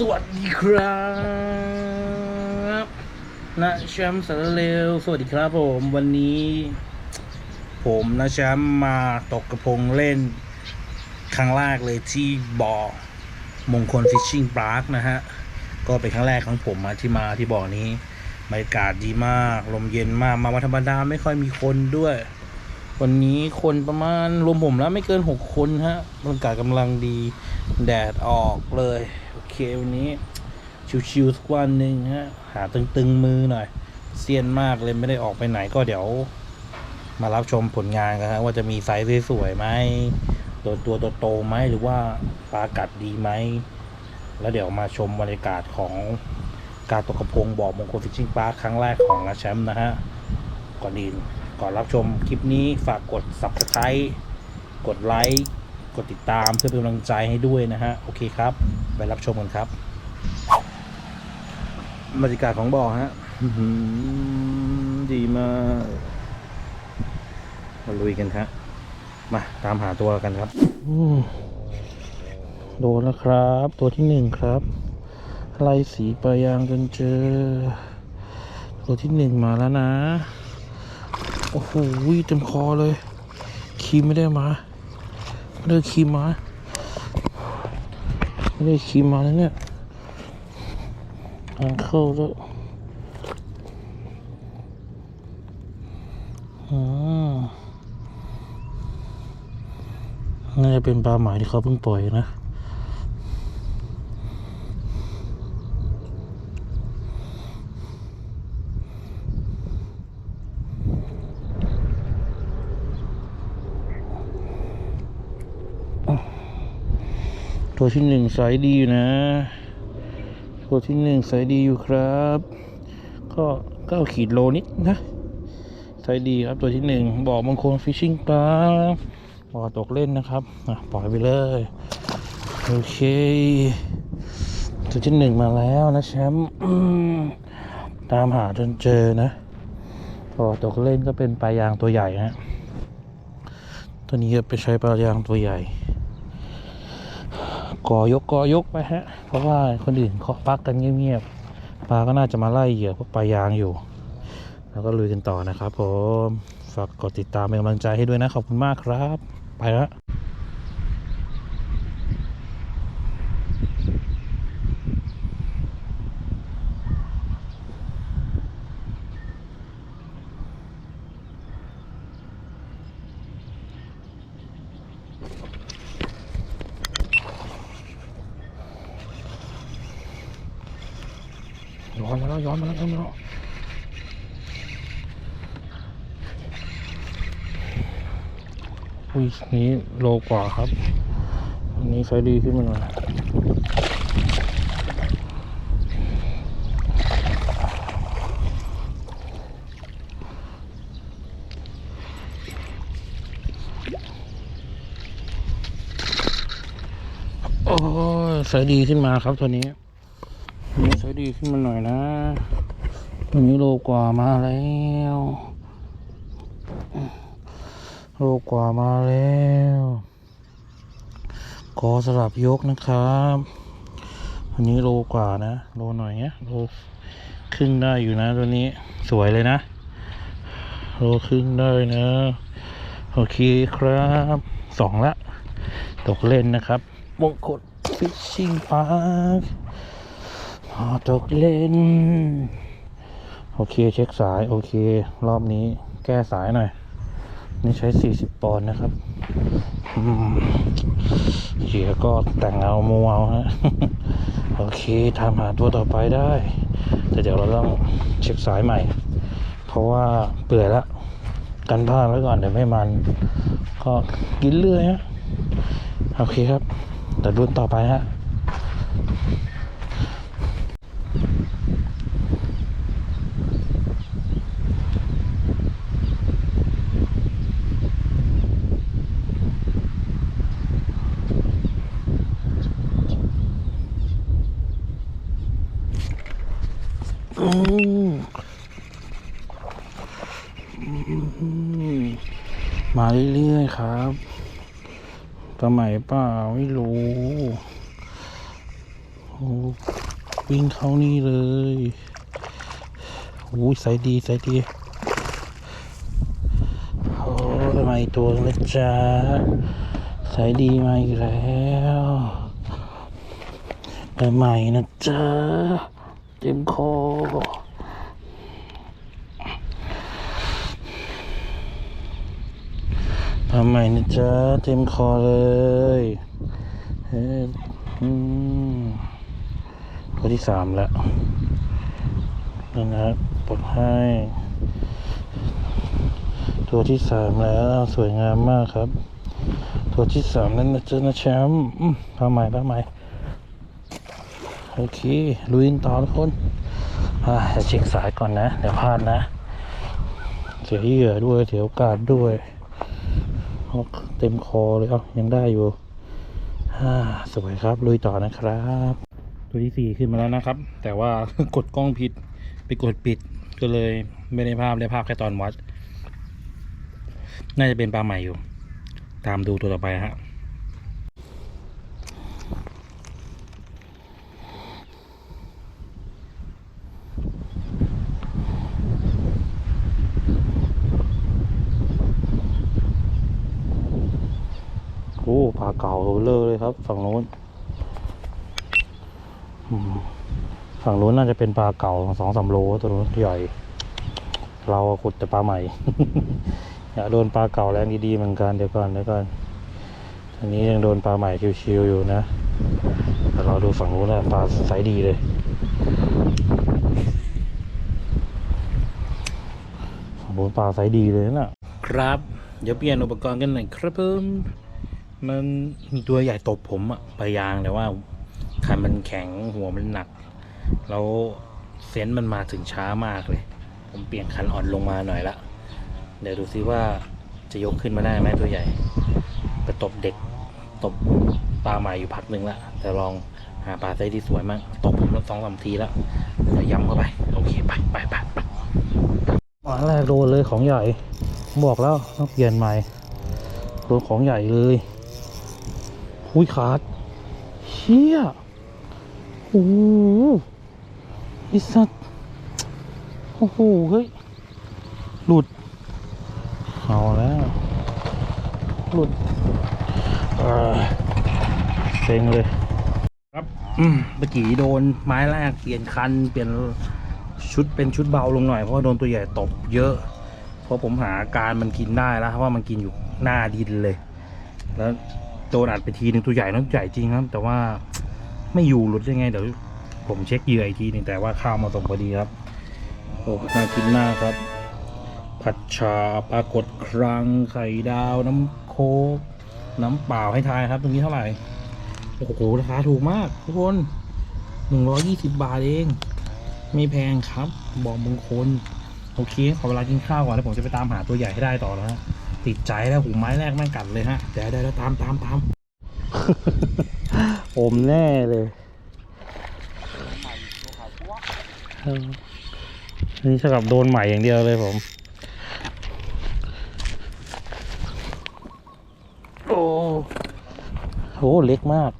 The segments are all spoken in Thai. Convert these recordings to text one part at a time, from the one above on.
สวัสดีครับนะแชมป์สารเลวสวัสดีครับผมวันนี้ ผมนะแชมป์มาตกกระพงเล่น ครั้งแรกเลยที่บ่อมงคลฟิชชิ่งพาร์คนะฮะ ก็เป็นครั้งแรกของผมมาที่มาที่บ่อนี้บรรยากาศดีมาก ลมเย็นมากมาวันธรรมดาไม่ค่อยมีคนด้วย วันนี้คนประมาณรวมผมแล้วไม่เกินหกคนฮะบรรยากาศกำลังดีแดดออกเลย เควันนี้ ชิวๆสักวันหนึ่งฮะหาตึงๆมือหน่อยเซียนมากเลยไม่ได้ออกไปไหนก็เดี๋ยวมารับชมผลงานกันฮะว่าจะมีไซส์สวยๆไหมตัวตัวโตๆไหมหรือว่าปลากัดดีไหม แล้วเดี๋ยวมาชมบรรยากาศของการตกกระพงบ่อมงคลฟิชชิ่งปาร์คครั้งแรกของอาแชมป์นะฮะ ก่อนอื่นก่อนรับชมคลิปนี้ฝากกด subscribe กดไลค์ กดติดตามเพื่อเป็นกำลังใจให้ด้วยนะฮะ โอเคครับ ไปรับชมกันครับบรรยากาศของบ่อฮะอื้อหือดีมากมาลุยกันครับมาตามหาตัวกันครับอืมโดนแล้วครับ ตัวที่หนึ่งครับไล่สีปลายางจนเจอ ตัวที่หนึ่งมาแล้วนะ โอ้โหเต็มคอเลยครีมไม่ได้มา ไม่ได้ขี่ม้าไม่ได้ขี่ม้าแล้วเนี่ยทางเข้าแล้วอืมน่าจะเป็นปลาหมายที่เขาเพิ่งปล่อยนะ ตัวที่หนึ่งสายดีอยู่นะ ตัวที่หนึ่งสายดีอยู่ครับ ก็เก้าขีดโลนิดนะสายดีครับตัวที่หนึ่งบอกบางคนฟิชชิ่งปลาบ่อตกเล่นนะครับอะปล่อยไปเลย โอเค ตัวที่หนึ่งมาแล้วนะแชมป์ตามหาจนเจอนะพอตกเล่นก็เป็นปลายางตัวใหญ่ฮะตัวนี้ก็ไปใช้ปลายางตัวใหญ่ ก่อยกก่อยกไปฮะ เพราะว่าคนอื่นเคาะพักกันเงียบๆปลาก็น่าจะมาไล่เหยื่อพวกปลายางอยู่ แล้วก็ลุยกันต่อนะครับผมฝากกดติดตามเป็นกำลังใจให้ด้วยนะขอบคุณมากครับ ไปละย้อนมาแล้วย้อนมาแล้วย้อนมาแล้ว อุ้ยนี้โลกว่าครับ อันนี้ไฟดีขึ้นมาหน่อยโอ้ยไฟดีขึ้นมาครับตัวนี้อันนี้ใช้ดีขึ้นมาหน่อยนะตัวนี้โลกว่ามาแล้ว โลกว่ามาแล้ว ขอสลับยกนะครับอันนี้โลกว่านะ โลหน่อยเนี้ยโลครึ่งได้อยู่นะตัวนี้สวยเลยนะโลครึ่งได้นะ โอเคครับสองละ ตกเล่นนะครับมงคลฟิชชิ่งพาร์คพอตกเล่น โอเคเช็คสาย โอเค รอบนี้แก้สายหน่อย นี่ใช้ 40 ปอนด์นะครับอืมเสียก็แต่งเอามัวเอาฮะ โอเคทำหาตัวต่อไปได้ แต่เดี๋ยวเราต้องเช็คสายใหม่ เพราะว่าเปื่อยละ กันพลาดไว้ก่อนเดี๋ยวไม่มัน ก็กินเรื่อยฮะ โอเคครับ แต่รุ่นต่อไปฮะ อืมอืม มาเรื่อยๆครับปลาไหมเปล่าไม่รู้วิ่งเข้านี่เลยโอ้ยใส่ดีใส่ดีโอ้ยมาอีกตัวนะจ๊ะใส่ดีมาอีกแล้วไปใหม่นะจ๊ะเต็มคอ มาใหม่นะจ๊ะเต็มคอเลยเฮ้ยอืมตัวที่สามแล้วนั่นนะปลดให้ ตัวที่สามแล้วสวยงามมากครับ ตัวที่สามนั่นนะเจอนะแชมป์อืมผ้าใหม่ผ้าใหม่โอเค ลุยกันต่อทุกคนอ่าจะเช็คสายก่อนนะ เดี๋ยวพลาดนะ เสียเหยื่อด้วย เสียโอกาสด้วย เอาเต็มคอเลยเอ้ายังได้อยู่อ่าสวยครับ ลุยต่อนะครับ ตัวที่สี่ขึ้นมาแล้วนะครับ แต่ว่ากดกล้องผิดไปกดปิดก็เลยไม่ได้ภาพได้ภาพแค่ตอนวัด น่าจะเป็นปลาใหม่อยู่ ตามดูตัวต่อไปฮะาเก่าเลอเลยครับ ฝั่งโน้นฝั่งโน้นน่าจะเป็นปลาเก่าสองสามโลตัวนู้นใหญ่ เราขุดแต่ปลาใหม่อยากโดนปลาเก่าแรงดีๆเหมือนกันเดี๋ยวก่อนเดี๋ยวก่อนอันนี้ยังโดนปลาใหม่ชิวๆอยู่นะแต่เราดูฝั่งนู้นนะปลาไซส์ดีเลยฝั่งนู้นปลาไซส์ดีเลยน่ะครับ เดี๋ยวเปลี่ยนอุปกรณ์กันหน่อยครับเพิ่ม มันมีตัวใหญ่ตบผมอะปลายางแต่ว่าคันมันแข็งหัวมันหนัก แล้วเซนส์มันมาถึงช้ามากเลย ผมเปลี่ยนคันอ่อนลงมาหน่อยละ เดี๋ยวดูซิว่าจะยกขึ้นมาได้ไหมตัวใหญ่ไปตบเด็กตบปลาใหม่อยู่พักหนึ่งละแต่ลองหาปลาไซส์ที่สวยมากตบผมละสองสามทีแล้วเดี๋ยวย้ำเข้าไป โอเค ไปไปไปไปมาแรกโดนเลยของใหญ่บอกแล้วต้องเปลี่ยนใหม่โดนของใหญ่เลย หุยขาดเชี่ยโอ้โหอิสัตว์โอ้โห เฮ้ย หลุด เอาแล้ว หลุดเออเซ็งเลย ครับอืมเมื่อกี้โดนไม้แรกเปลี่ยนคัน เปลี่ยนชุดเป็นชุดเบาลงหน่อย เพราะโดนตัวใหญ่ตบเยอะ เพราะผมหาการมันกินได้แล้วเพราะว่ามันกินอยู่หน้าดินเลย แล้ว โดนอัดไปทีหนึ่งตัวใหญ่นั้นใหญ่จริงครับ แต่ว่าไม่อยู่หลุดยังไงเดี๋ยวผมเช็คเหยื่ออีกทีหนึงแต่ว่าข้าวมาส่งพอดีครับโอ้น่ากินมากครับ ผัดชาปลากดครังไข่ดาว น้ำโคกน้ำเปล่าให้ทายครับ ตรงนี้เท่าไหร่โอ้โหราคาถูกมาก ทุกคนหนึ่งร้อยี่สิบบาทเอง ไม่แพงครับ บอกมงคล โอเค ขอเวลากินข้าวก่อนแล้วผมจะไปตามหาตัวใหญ่ให้ได้ต่อแล้วฮะ ติดใจแล้วหูไม้แรกแม่งกัดเลยฮะเดี๋ยวได้แล้วตามตามตามอมแน่เลยเออนี่จะกับโดนใหม่อย่างเดียวเลยผม โอ้โหเล็กมาก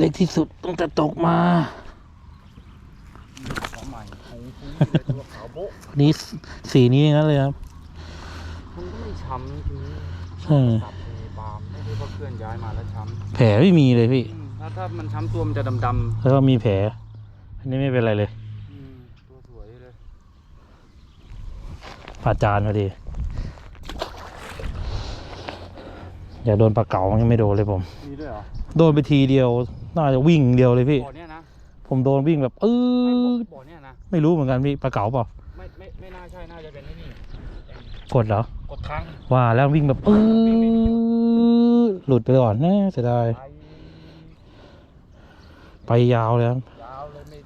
เล็กที่สุดตั้งแต่ตกมาของใหม่ของคุณตัวขาวโบ๊ะนี่สีนี้อย่างนั้นเลยครับมันก็ไม่ ช้ำทีนี้ใช่ตับมีบามไม่ได้ว่าเคลื่อนย้ายมาแล้วช้แผลไม่มีเลยพี่ำอืมถ้าถ้ามันช้ำตัวมันจะดำแล้วก็มีแผล อันนี้ไม่เป็นไรเลยๆอืมตัวสวยเลยอาจารย์พอดี อย่าโดนปลาเก๋ามันยังไม่โดนเลยผม มีด้วยเหรอโดนไปทีเดียว น่าจะวิ่งเดียวเลยพี่ บ่อเนี้ยนะผมโดนวิ่งแบบเอไม่อบ่อเนี้ยนะไม่รู้เหมือนกันพี่ปลาเก๋าเปล่าไม่ไม่ไม่น่าใช่น่าจะเป็นไอ้นี่กดเหรอ กดค้างว่าแล้ววิ่งแบบเออหลุดไปก่อนแน่เสียดายไปไปยาวเลยครับยาวเลยไม่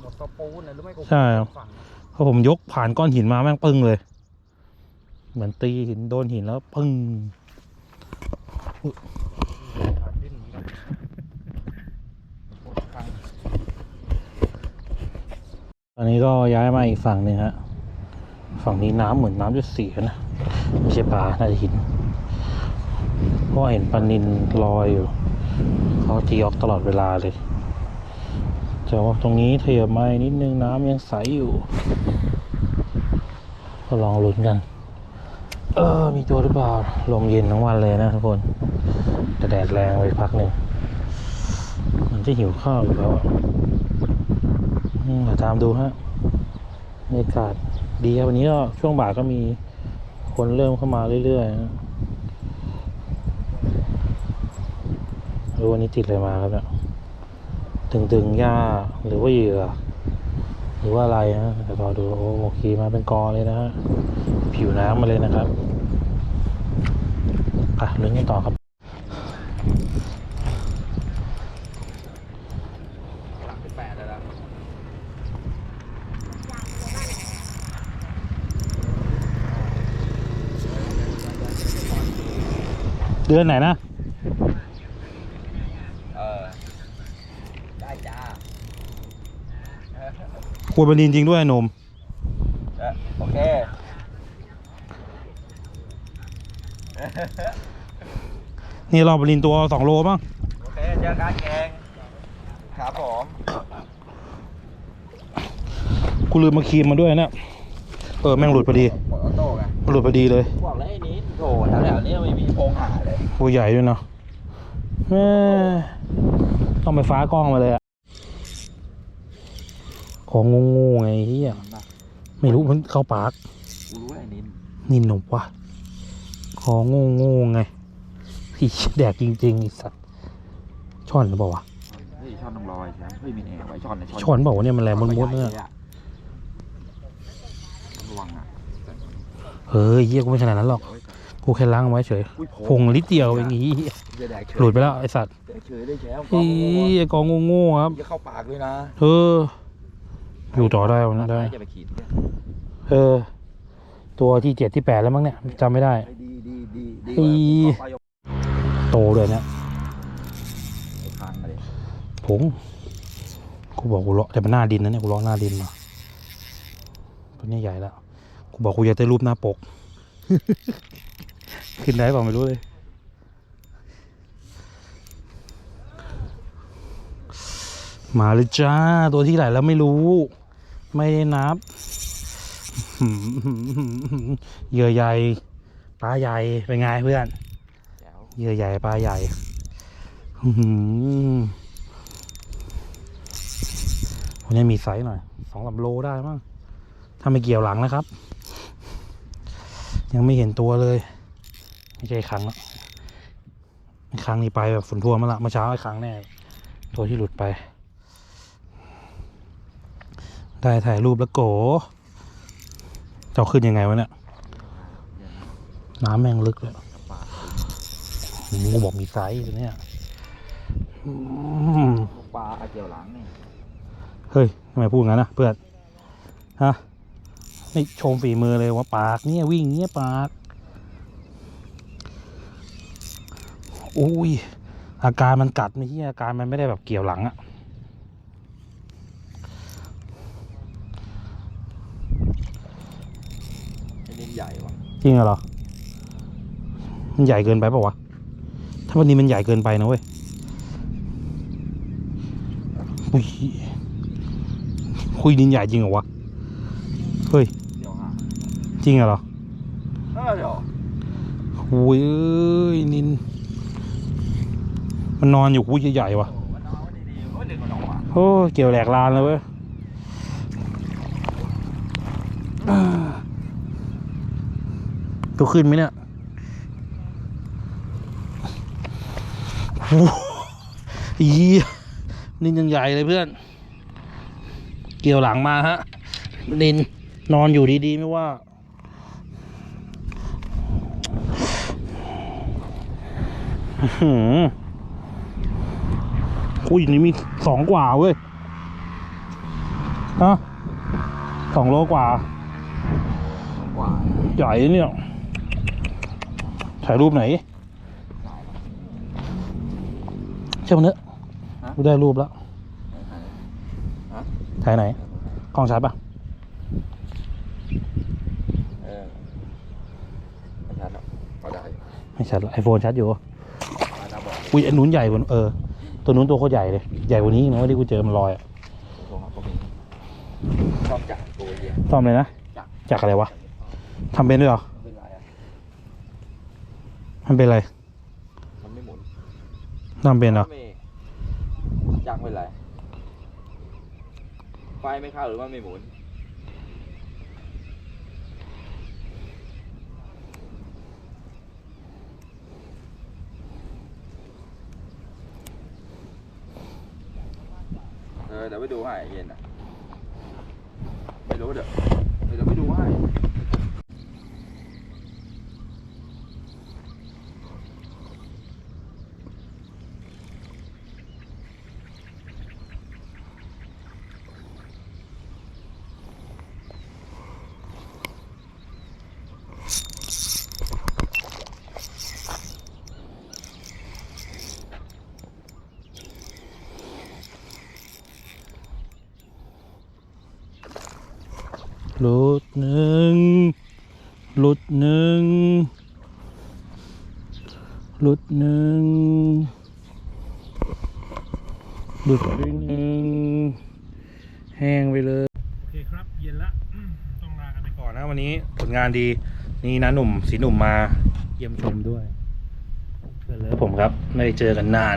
หมดกระปูนเลยหรือไม่ก็ใช่ครับฝั่งพอผมยกผ่านก้อนหินมาแม่งปึ้งเลย เหมือนตีหินโดนหินแล้วปึ้งขาดดิ้นเหมือนกันกดค้างตอนนี้ก็ย้ายมาอีกฝั่งหนึ่งฮะ ฝั่งนี้น้ำเหมือนน้ำจะเสียนะไม่ใช่ปลาน่าจะหินเพราะเห็นปลานินลอยอยู่เขาจีออกตลอดเวลาเลยแต่ว่าตรงนี้เทียบมานิดนึงน้ำยังใสอยู่ ก็ลองลุ้นกัน เออ มีตัวหรือเปล่า ลมเย็นทั้งวันเลยนะทุกคนแต่แดดแรงไปพักหนึ่งมันจะหิวข้าวอยู่แล้วมเดี๋ยวตามดูฮะ บรรยากาศดีครับวันนี้ก็ช่วงบ่ายก็มีคนเริ่มเข้ามาเรื่อยๆนะรู้วันนี้ติดอะไรมาครับเนี่ยตึงๆหญ้าหรือว่าเหยื่อ หรือว่าอะไรนะเดี๋ยวรอดูโอ้โหขี่มาเป็นกอเลยนะฮะผิวน้ำมาเลยนะครับอะลุ้นกันต่อครับ หลังเป็นแปดแล้วนะ เดือนไหนนะ เออ ได้จ้าควรบรินจริงด้วยหนมเออโอเค นี่เราบรินตัวสองโลบ้างโอเค เจอกันแกงครับผมกูลืมมาครีมมาด้วยนะเออแม่งหลุดพอดีปออโต้ไงมันหลุดพอดีเลย บอกแล้วไอ้นี้โถแถวๆนี้ไม่มีโพงหา เลยตัวใหญ่ด้วยเนาะแม่ต้องไปฟ้ากล้องมาเลยอะของงูๆไงเฮียไม่รู้มันเข้าปากกูรู้ไอ้นินนินหนบวะของงูๆไงพี่แดกจริงๆไอสัตว์ช่อนหรือเปล่าวะเฮ้ยช่อนต้องลอยใช่ไหมเฮ้ยมีแอร์ไว้ช่อนในช่อนช่อนบอกว่าวะเนี่ยมันแรงมุดๆเนี่ยระวังอะเฮ้ยเยี่ยกูไม่ขนาดนั้นหรอกโอ้ย กูแค่ล้างไว้เฉยอุ้ยพงลิดเดียวอย่างงี้จะแดกเฉยหลุดไปแล้วไอสัตว์แดกเฉยได้แชมป์อีไอ้กองงูๆครับจะเข้าปากด้วยนะเอออยู่ต่อได้วันนั้นได้ จะไปขีดเนี่ยเออ ตัวที่เจ็ดที่แปดแล้วมั้งเนี่ยจำไม่ได้ไปดีดีดีดีอี กว่าเอาไปยกโตเลยเนี่ยไอ้พังเลยผงกูบอกกูเลาะแต่มันหน้าดินนะเนี่ยกูเลาะหน้าดินมาตัวนี้ใหญ่แล้วกูบอกกูอยากได้รูปหน้าปก ขึ้นได้เปล่าไม่รู้เลยมาเลยจ้า ตัวที่ไหนแล้วไม่รู้ ไม่ได้นับเหยื่อใหญ่ปลาใหญ่เป็นไงเพื่อนเหยื่อใหญ่ปลาใหญ่วันนี้มีไซส์หน่อยสองสาโลได้มั้งถ้าไม่เกี่ยวหลังนะครับ ยังไม่เห็นตัวเลย ไม่ใช่ครั้งละไอ้ครั้งนี้ไปแบบฝนทั่วมาละเมื่อเช้าไอ้ครั้งแน่ตัวที่หลุดไป ได้ถ่ายรูปแล้วโกเจ้าขึ้นยังไงวะเนี่ยน้ำแม่งลึกเลยกระปากมึงบอกมีไซส์ตัวเนี้ยอืมปลาอาเจียวหลังนี่เฮ้ยทำไมพูดงั้นนะเพื่อนฮะนี่ชมฝีมือเลยว่าปากเนี่ยวิ่งเนี่ยปาก อุ้ย อาการมันกัดไม่ใช่อาการมันไม่ได้แบบเกี่ยวหลังอะไอ้นินใหญ่ว่ะจริงเหรอ มันใหญ่เกินไปเปล่าวะ ถ้าวันนี้มันใหญ่เกินไปนะเว้ยอุ้ยคุยดินใหญ่จริงเหรอวะ เฮ้ยเดี๋ยวหาจริงเหรอเออเดี๋ยวโอ้ยเอ้ยนิน มันนอนอยู่คุยใหญ่ๆวะโอ้เกี่ยวแหลกลานเลยเว้ยอ่าตัวขึ้นไหมเนี่ยโอ้อีนินยังใหญ่เลยเพื่อน เกี่ยวหลังมาฮะนินนอนอยู่ดีๆไม่ว่าอื้อหือ อุ้ยนี่มีสองกว่าเว้ยฮะสองโลกว่ากว่าใหญ่เนี่ยถ่ายรูปไหนเชื่อมันเนอะกูได้รูปแล้วฮะถ่ายไหนกล้องชัดปะเออไม่ชัดหรอกก็ได้ไม่ชัดไอโฟนชัดอยู่ปลาดาวบอกอุ้ยอันนู้นใหญ่กว่าเออ ตัวนู้นตัวโคตรใหญ่เลย ใหญ่กว่านี้อีกนะว่าที่กูเจอมันลอยอะรงครับก็มีชอบจับตัวเย็นซ่อมเลยนะจับจากอะไรวะทำเป็นด้วยเหรอไม่เป็นไรอะมันเป็นอะไรมันไม่หมุนทำเป็นเหรอ ไม่จักเป็นไรไฟไม่เข้าหรือว่าไม่หมุน อเดี๋ยวไปดูให้เย็นอะไม่รู้เดี๋ยวเดี๋ยวไปดูให้ รุดหนึ่งรุดหนึ่งรุดหนึ่งรุดไปหนึ่งแห้งไปเลย โอเคครับ เย็นละต้องลากันไปก่อนนะวันนี้ผลงานดี นี่นะหนุ่มสีหนุ่มมาเยี่ยมชมด้วย อนเลิฟผมครับ ไม่ได้เจอกันนาน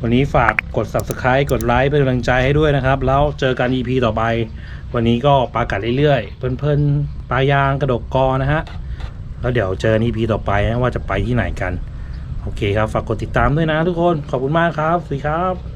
วันนี้ฝากกด subscribe กดไลค์เป็นกำลังใจให้ด้วยนะครับ แล้วเจอกัน EP ต่อไป วันนี้ก็ปลากัดเรื่อยๆ เพลินๆปลายางกระดกกอนะฮะ แล้วเดี๋ยวเจอ EP ต่อไปนะว่าจะไปที่ไหนกัน โอเคครับ ฝากกดติดตามด้วยนะทุกคน ขอบคุณมากครับ สวัสดีครับ